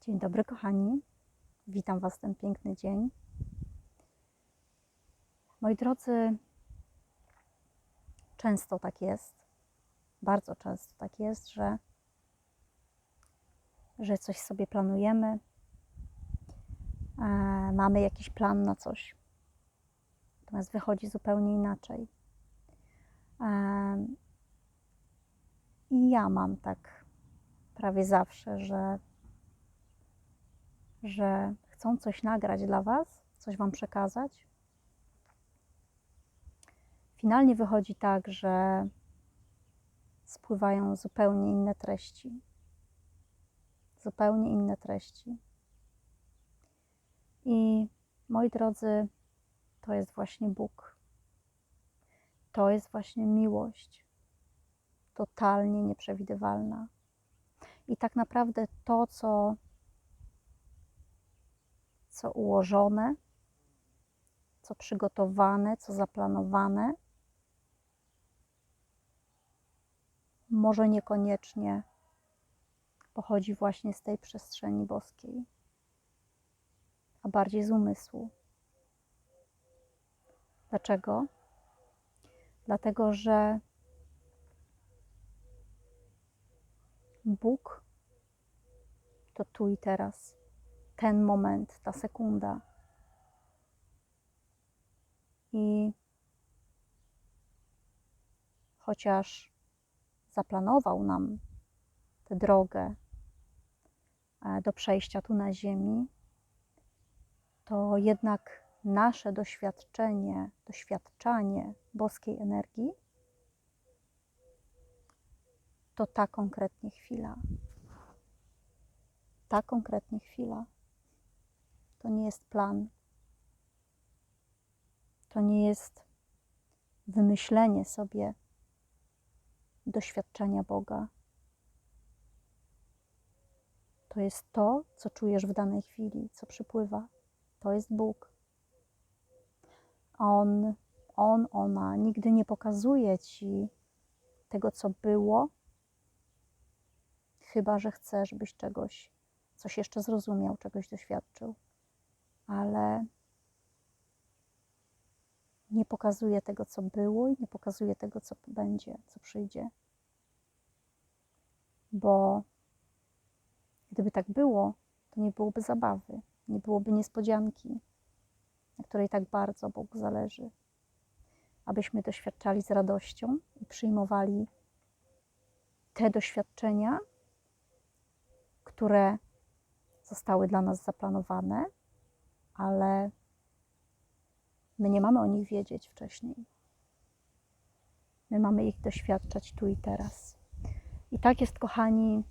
Dzień dobry, kochani. Witam Was ten piękny dzień. Moi drodzy, często tak jest, bardzo często tak jest, że, że coś sobie planujemy, e, mamy jakiś plan na coś, natomiast wychodzi zupełnie inaczej. E, I ja mam tak prawie zawsze, że że chcą coś nagrać dla Was, coś Wam przekazać. Finalnie wychodzi tak, że spływają zupełnie inne treści. Zupełnie inne treści. I moi drodzy, to jest właśnie Bóg. To jest właśnie miłość. Totalnie nieprzewidywalna. I tak naprawdę to, co co ułożone, co przygotowane, co zaplanowane, może niekoniecznie pochodzi właśnie z tej przestrzeni boskiej, a bardziej z umysłu. Dlaczego? Dlatego, że Bóg to tu i teraz ten moment, ta sekunda. I chociaż zaplanował nam tę drogę e, do przejścia tu na Ziemi, to jednak nasze doświadczenie, doświadczanie boskiej energii to ta konkretnie chwila. Ta konkretnie chwila. To nie jest plan. To nie jest wymyślenie sobie doświadczenia Boga. To jest to, co czujesz w danej chwili, co przypływa. To jest Bóg. On, on, ona nigdy nie pokazuje ci tego, co było, chyba że chce, żebyś czegoś, coś jeszcze zrozumiał, czegoś doświadczył ale nie pokazuje tego, co było i nie pokazuje tego, co będzie, co przyjdzie. Bo gdyby tak było, to nie byłoby zabawy, nie byłoby niespodzianki, na której tak bardzo Bogu zależy. Abyśmy doświadczali z radością i przyjmowali te doświadczenia, które zostały dla nas zaplanowane ale my nie mamy o nich wiedzieć wcześniej. My mamy ich doświadczać tu i teraz. I tak jest, kochani,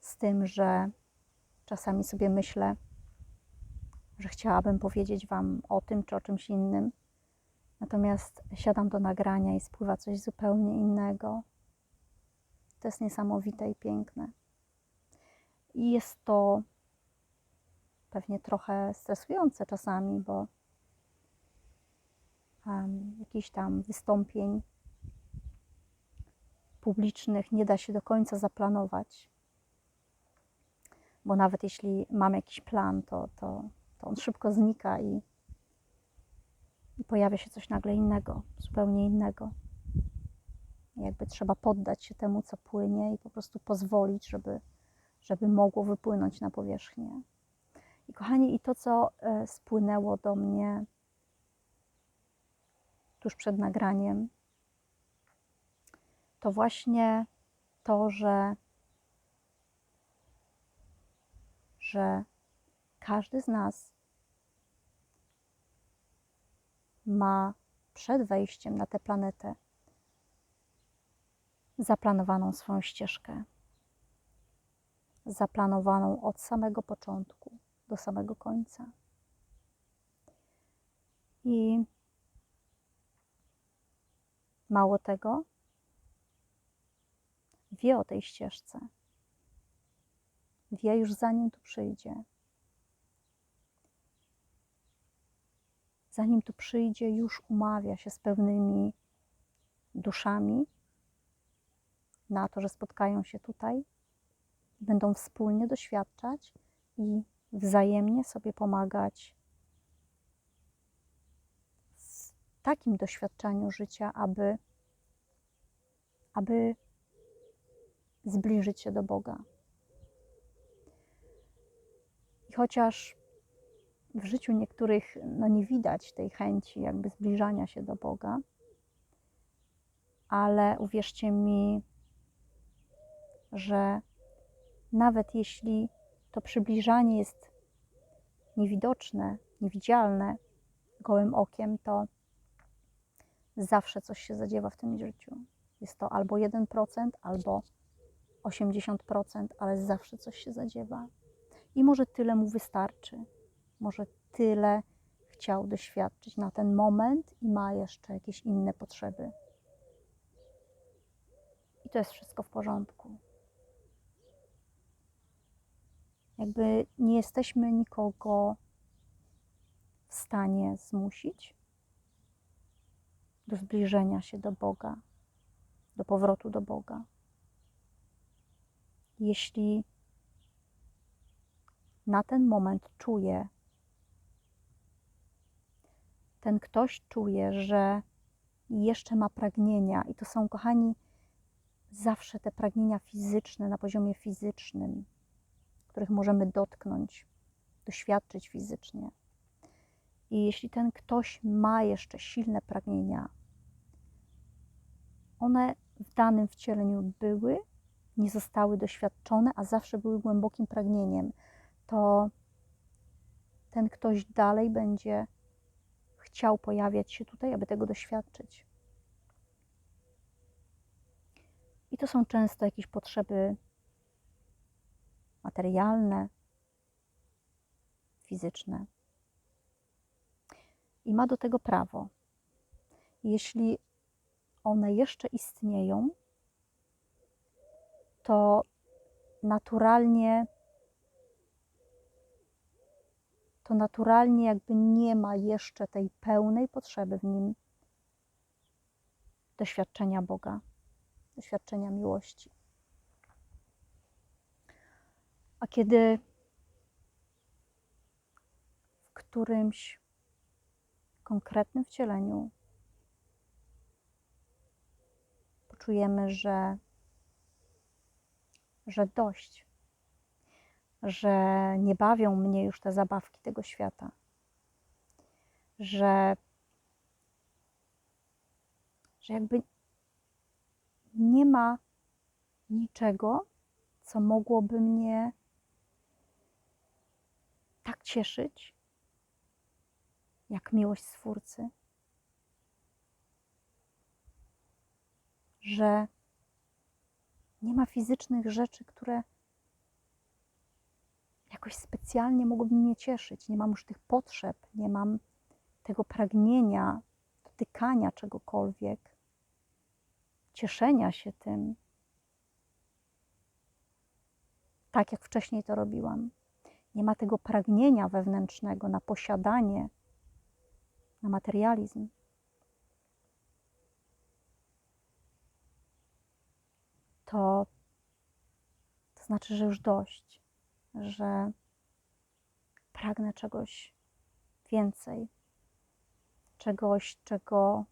z tym, że czasami sobie myślę, że chciałabym powiedzieć Wam o tym czy o czymś innym, natomiast siadam do nagrania i spływa coś zupełnie innego. To jest niesamowite i piękne. I jest to pewnie trochę stresujące czasami, bo um, jakichś tam wystąpień publicznych nie da się do końca zaplanować. Bo nawet jeśli mam jakiś plan, to, to, to on szybko znika i, i pojawia się coś nagle innego, zupełnie innego. jakby trzeba poddać się temu, co płynie i po prostu pozwolić, żeby, żeby mogło wypłynąć na powierzchnię. I kochani, i to, co e, spłynęło do mnie tuż przed nagraniem, to właśnie to, że, że każdy z nas ma przed wejściem na tę planetę zaplanowaną swoją ścieżkę, zaplanowaną od samego początku do samego końca. I mało tego, wie o tej ścieżce. Wie już zanim tu przyjdzie. Zanim tu przyjdzie, już umawia się z pewnymi duszami na to, że spotkają się tutaj będą wspólnie doświadczać i wzajemnie sobie pomagać w takim doświadczaniu życia, aby, aby zbliżyć się do Boga. I chociaż w życiu niektórych no, nie widać tej chęci jakby zbliżania się do Boga, ale uwierzcie mi, że nawet jeśli to przybliżanie jest niewidoczne, niewidzialne gołym okiem, to zawsze coś się zadziewa w tym życiu. Jest to albo 1%, albo 80%, ale zawsze coś się zadziewa. I może tyle mu wystarczy. Może tyle chciał doświadczyć na ten moment i ma jeszcze jakieś inne potrzeby. I to jest wszystko w porządku. Jakby nie jesteśmy nikogo w stanie zmusić do zbliżenia się do Boga, do powrotu do Boga. Jeśli na ten moment czuje, ten ktoś czuje, że jeszcze ma pragnienia, i to są, kochani, zawsze te pragnienia fizyczne na poziomie fizycznym, których możemy dotknąć, doświadczyć fizycznie. I jeśli ten ktoś ma jeszcze silne pragnienia, one w danym wcieleniu były, nie zostały doświadczone, a zawsze były głębokim pragnieniem, to ten ktoś dalej będzie chciał pojawiać się tutaj, aby tego doświadczyć. I to są często jakieś potrzeby materialne, fizyczne. I ma do tego prawo. Jeśli one jeszcze istnieją, to naturalnie to naturalnie jakby nie ma jeszcze tej pełnej potrzeby w nim doświadczenia Boga, doświadczenia miłości. A kiedy w którymś konkretnym wcieleniu poczujemy, że, że dość, że nie bawią mnie już te zabawki tego świata, że, że jakby nie ma niczego, co mogłoby mnie tak cieszyć, jak miłość Stwórcy, że nie ma fizycznych rzeczy, które jakoś specjalnie mogłyby mnie cieszyć. Nie mam już tych potrzeb, nie mam tego pragnienia dotykania czegokolwiek, cieszenia się tym, tak jak wcześniej to robiłam. Nie ma tego pragnienia wewnętrznego na posiadanie, na materializm. To, to znaczy, że już dość, że pragnę czegoś więcej, czegoś, czego,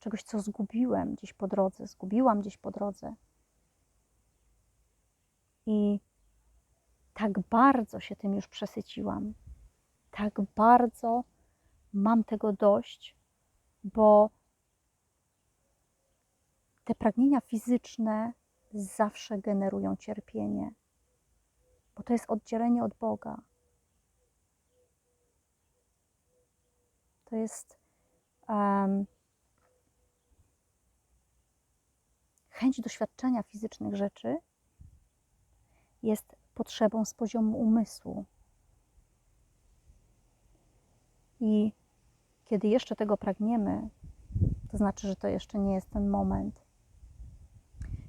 czegoś, co zgubiłem gdzieś po drodze, zgubiłam gdzieś po drodze. I tak bardzo się tym już przesyciłam, tak bardzo mam tego dość, bo te pragnienia fizyczne zawsze generują cierpienie, bo to jest oddzielenie od Boga. To jest um, chęć doświadczenia fizycznych rzeczy jest potrzebą z poziomu umysłu. I kiedy jeszcze tego pragniemy, to znaczy, że to jeszcze nie jest ten moment.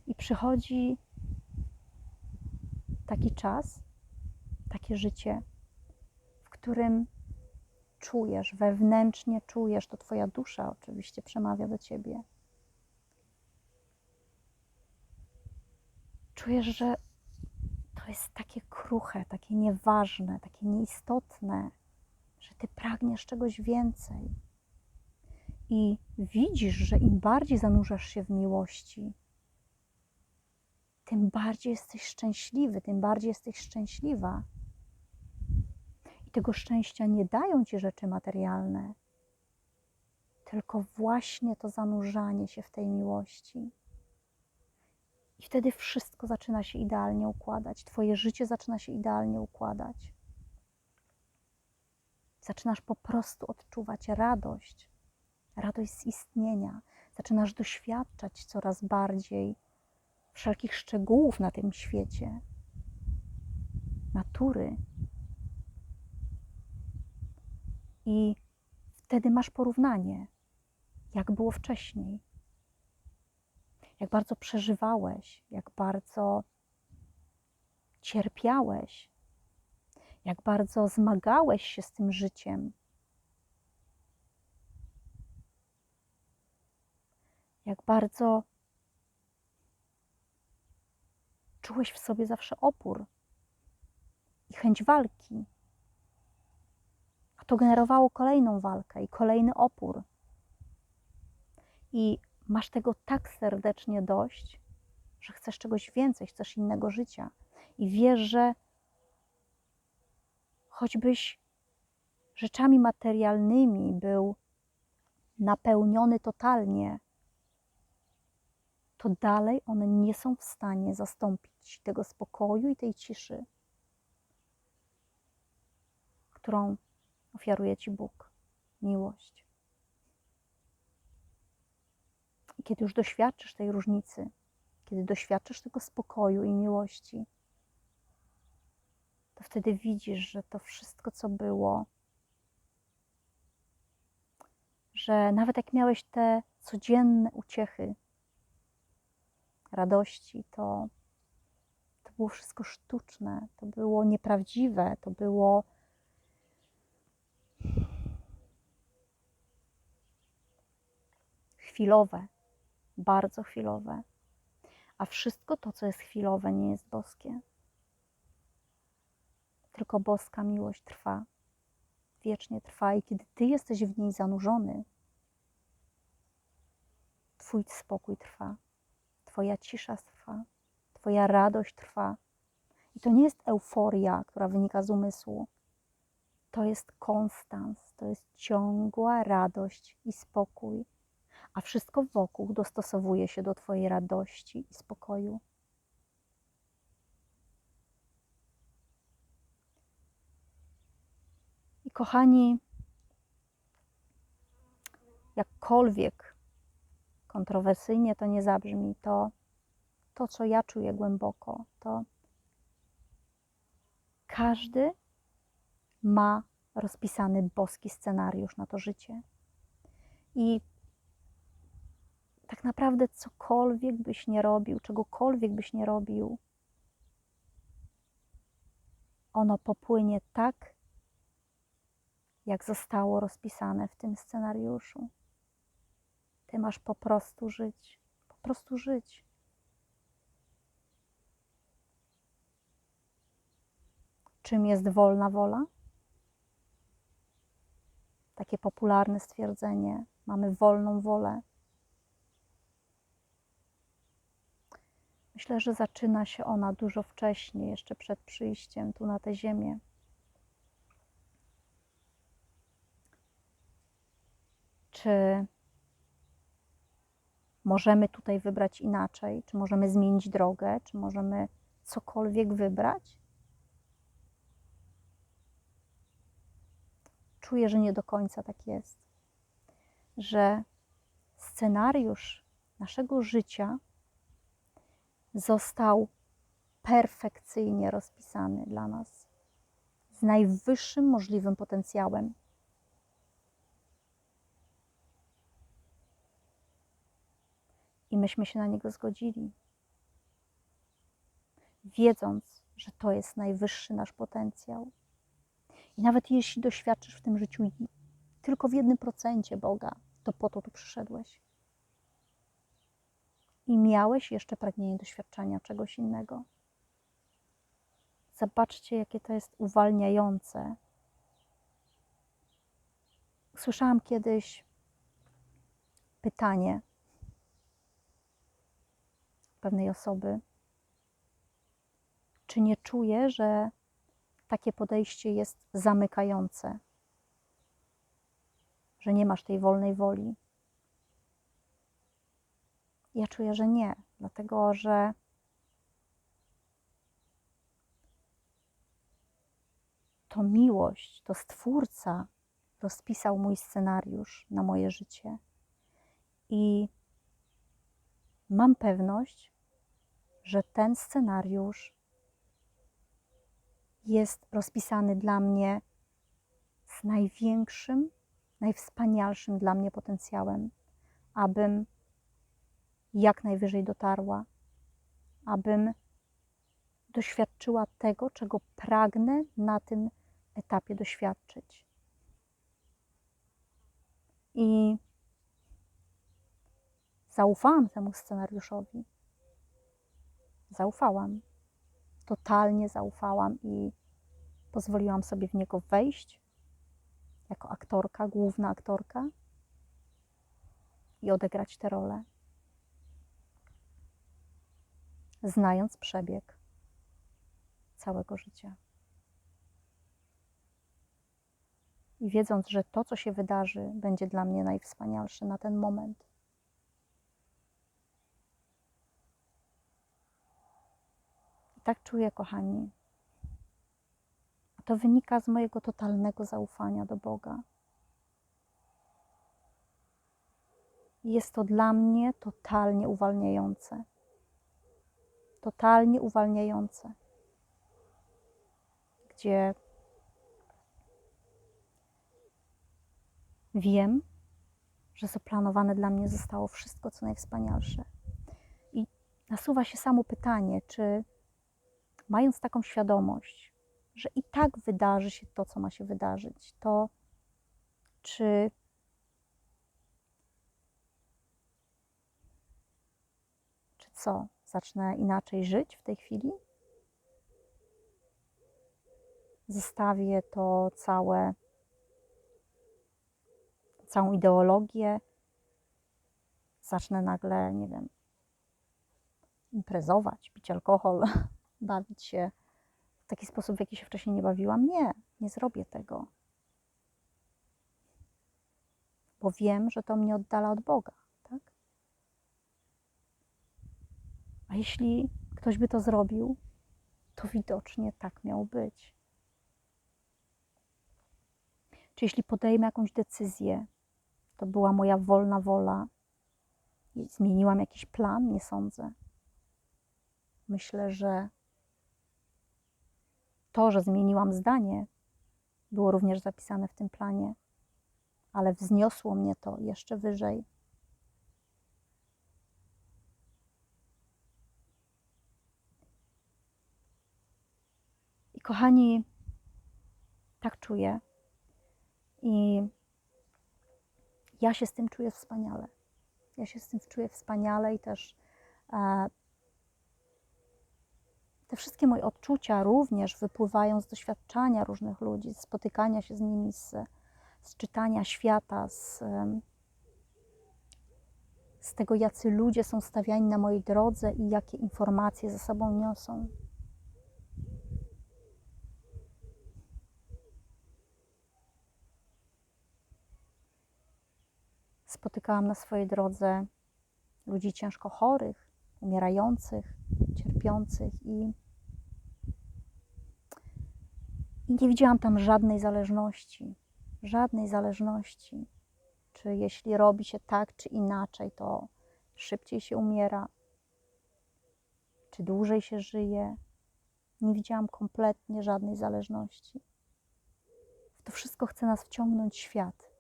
I przychodzi taki czas, takie życie, w którym czujesz, wewnętrznie czujesz, to Twoja dusza oczywiście przemawia do Ciebie. Czujesz, że jest takie kruche, takie nieważne, takie nieistotne, że ty pragniesz czegoś więcej. I widzisz, że im bardziej zanurzasz się w miłości, tym bardziej jesteś szczęśliwy, tym bardziej jesteś szczęśliwa. I tego szczęścia nie dają ci rzeczy materialne, tylko właśnie to zanurzanie się w tej miłości. I wtedy wszystko zaczyna się idealnie układać. Twoje życie zaczyna się idealnie układać. Zaczynasz po prostu odczuwać radość, radość z istnienia. Zaczynasz doświadczać coraz bardziej wszelkich szczegółów na tym świecie, natury. I wtedy masz porównanie, jak było wcześniej jak bardzo przeżywałeś, jak bardzo cierpiałeś, jak bardzo zmagałeś się z tym życiem. Jak bardzo czułeś w sobie zawsze opór i chęć walki. A to generowało kolejną walkę i kolejny opór. I masz tego tak serdecznie dość, że chcesz czegoś więcej, chcesz innego życia i wiesz, że choćbyś rzeczami materialnymi był napełniony totalnie, to dalej one nie są w stanie zastąpić tego spokoju i tej ciszy, którą ofiaruje Ci Bóg, miłość. I kiedy już doświadczysz tej różnicy, kiedy doświadczysz tego spokoju i miłości, to wtedy widzisz, że to wszystko, co było, że nawet jak miałeś te codzienne uciechy, radości, to, to było wszystko sztuczne, to było nieprawdziwe, to było chwilowe bardzo chwilowe. A wszystko to, co jest chwilowe, nie jest boskie. Tylko boska miłość trwa, wiecznie trwa, i kiedy ty jesteś w niej zanurzony, Twój spokój trwa, Twoja cisza trwa, Twoja radość trwa. I to nie jest euforia, która wynika z umysłu. To jest konstans, to jest ciągła radość i spokój a wszystko wokół dostosowuje się do Twojej radości i spokoju. I kochani, jakkolwiek kontrowersyjnie to nie zabrzmi, to to, co ja czuję głęboko, to każdy ma rozpisany boski scenariusz na to życie. I tak naprawdę cokolwiek byś nie robił, czegokolwiek byś nie robił, ono popłynie tak, jak zostało rozpisane w tym scenariuszu. Ty masz po prostu żyć, po prostu żyć. Czym jest wolna wola? Takie popularne stwierdzenie: mamy wolną wolę. Myślę, że zaczyna się ona dużo wcześniej, jeszcze przed przyjściem tu na tę ziemię. Czy możemy tutaj wybrać inaczej? Czy możemy zmienić drogę? Czy możemy cokolwiek wybrać? Czuję, że nie do końca tak jest. Że scenariusz naszego życia został perfekcyjnie rozpisany dla nas, z najwyższym możliwym potencjałem. I myśmy się na niego zgodzili, wiedząc, że to jest najwyższy nasz potencjał. I nawet jeśli doświadczysz w tym życiu tylko w jednym procencie Boga, to po to tu przyszedłeś i miałeś jeszcze pragnienie doświadczenia czegoś innego. Zobaczcie, jakie to jest uwalniające. Słyszałam kiedyś pytanie pewnej osoby, czy nie czuje, że takie podejście jest zamykające, że nie masz tej wolnej woli. Ja czuję, że nie, dlatego że to miłość, to Stwórca rozpisał mój scenariusz na moje życie. I mam pewność, że ten scenariusz jest rozpisany dla mnie z największym, najwspanialszym dla mnie potencjałem, abym jak najwyżej dotarła, abym doświadczyła tego, czego pragnę na tym etapie doświadczyć. I zaufałam temu scenariuszowi. Zaufałam. Totalnie zaufałam i pozwoliłam sobie w niego wejść jako aktorka, główna aktorka i odegrać tę rolę. Znając przebieg całego życia. I wiedząc, że to, co się wydarzy, będzie dla mnie najwspanialsze na ten moment. I tak czuję, kochani. To wynika z mojego totalnego zaufania do Boga. Jest to dla mnie totalnie uwalniające. Totalnie uwalniające. Gdzie wiem, że zaplanowane dla mnie zostało wszystko, co najwspanialsze. I nasuwa się samo pytanie, czy mając taką świadomość, że i tak wydarzy się to, co ma się wydarzyć, to czy czy co? Zacznę inaczej żyć w tej chwili? Zostawię to całe, całą ideologię, zacznę nagle, nie wiem, imprezować, pić alkohol, bawić się w taki sposób, w jaki się wcześniej nie bawiłam. Nie, nie zrobię tego. Bo wiem, że to mnie oddala od Boga, tak? A jeśli ktoś by to zrobił, to widocznie tak miało być. Czy jeśli podejmę jakąś decyzję, to była moja wolna wola zmieniłam jakiś plan? Nie sądzę. Myślę, że to, że zmieniłam zdanie, było również zapisane w tym planie, ale wzniosło mnie to jeszcze wyżej. Kochani, tak czuję. I ja się z tym czuję wspaniale. Ja się z tym czuję wspaniale i też e, te wszystkie moje odczucia również wypływają z doświadczania różnych ludzi, z spotykania się z nimi, z, z czytania świata, z, z tego, jacy ludzie są stawiani na mojej drodze i jakie informacje ze sobą niosą. Spotykałam na swojej drodze ludzi ciężko chorych, umierających, cierpiących i, i nie widziałam tam żadnej zależności, żadnej zależności. Czy jeśli robi się tak czy inaczej, to szybciej się umiera, czy dłużej się żyje. Nie widziałam kompletnie żadnej zależności. W to wszystko chce nas wciągnąć świat.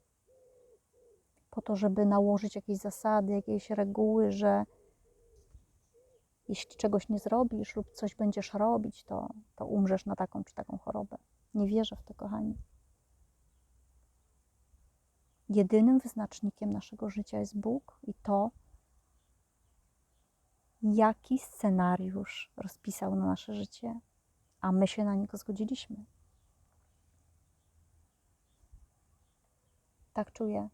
Po to, żeby nałożyć jakieś zasady, jakieś reguły, że jeśli czegoś nie zrobisz lub coś będziesz robić, to, to umrzesz na taką czy taką chorobę. Nie wierzę w to, kochani. Jedynym wyznacznikiem naszego życia jest Bóg i to, jaki scenariusz rozpisał na nasze życie, a my się na niego zgodziliśmy. Tak czuję.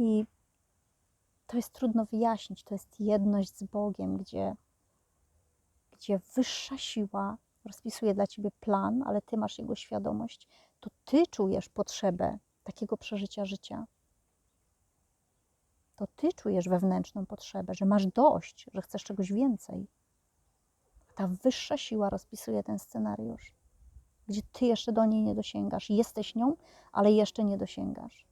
I to jest trudno wyjaśnić. To jest jedność z Bogiem, gdzie, gdzie wyższa siła rozpisuje dla ciebie plan, ale ty masz jego świadomość. To ty czujesz potrzebę takiego przeżycia życia. To ty czujesz wewnętrzną potrzebę, że masz dość, że chcesz czegoś więcej. Ta wyższa siła rozpisuje ten scenariusz, gdzie ty jeszcze do niej nie dosięgasz. Jesteś nią, ale jeszcze nie dosięgasz.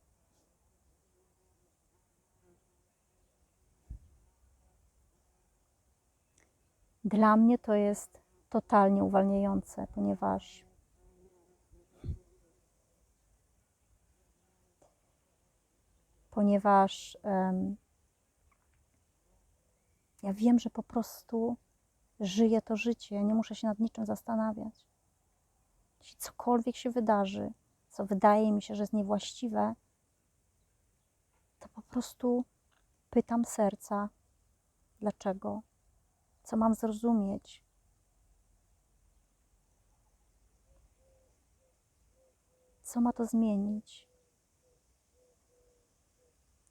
Dla mnie to jest totalnie uwalniające, ponieważ ponieważ em, ja wiem, że po prostu żyję to życie, nie muszę się nad niczym zastanawiać. Jeśli cokolwiek się wydarzy, co wydaje mi się, że jest niewłaściwe, to po prostu pytam serca, dlaczego, co mam zrozumieć. Co ma to zmienić?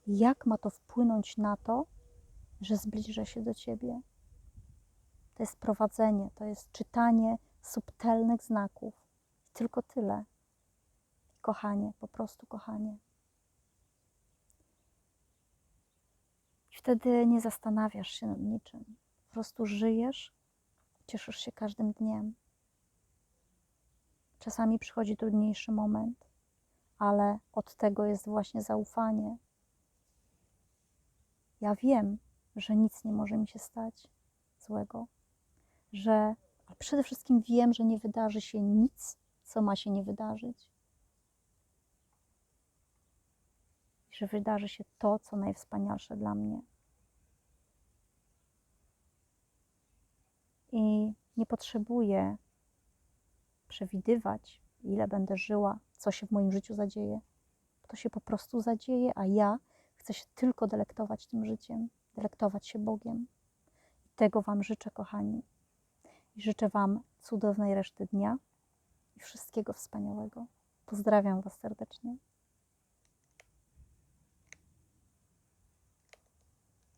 Jak ma to wpłynąć na to, że zbliżę się do Ciebie? To jest prowadzenie, to jest czytanie subtelnych znaków. Tylko tyle. Kochanie, po prostu kochanie. Wtedy nie zastanawiasz się nad niczym. Prostu żyjesz, cieszysz się każdym dniem. Czasami przychodzi trudniejszy moment, ale od tego jest właśnie zaufanie. Ja wiem, że nic nie może mi się stać złego, że ale przede wszystkim wiem, że nie wydarzy się nic, co ma się nie wydarzyć. I że wydarzy się to, co najwspanialsze dla mnie. I nie potrzebuję przewidywać, ile będę żyła, co się w moim życiu zadzieje. To się po prostu zadzieje, a ja chcę się tylko delektować tym życiem, delektować się Bogiem. I tego Wam życzę, kochani. I życzę Wam cudownej reszty dnia i wszystkiego wspaniałego. Pozdrawiam Was serdecznie.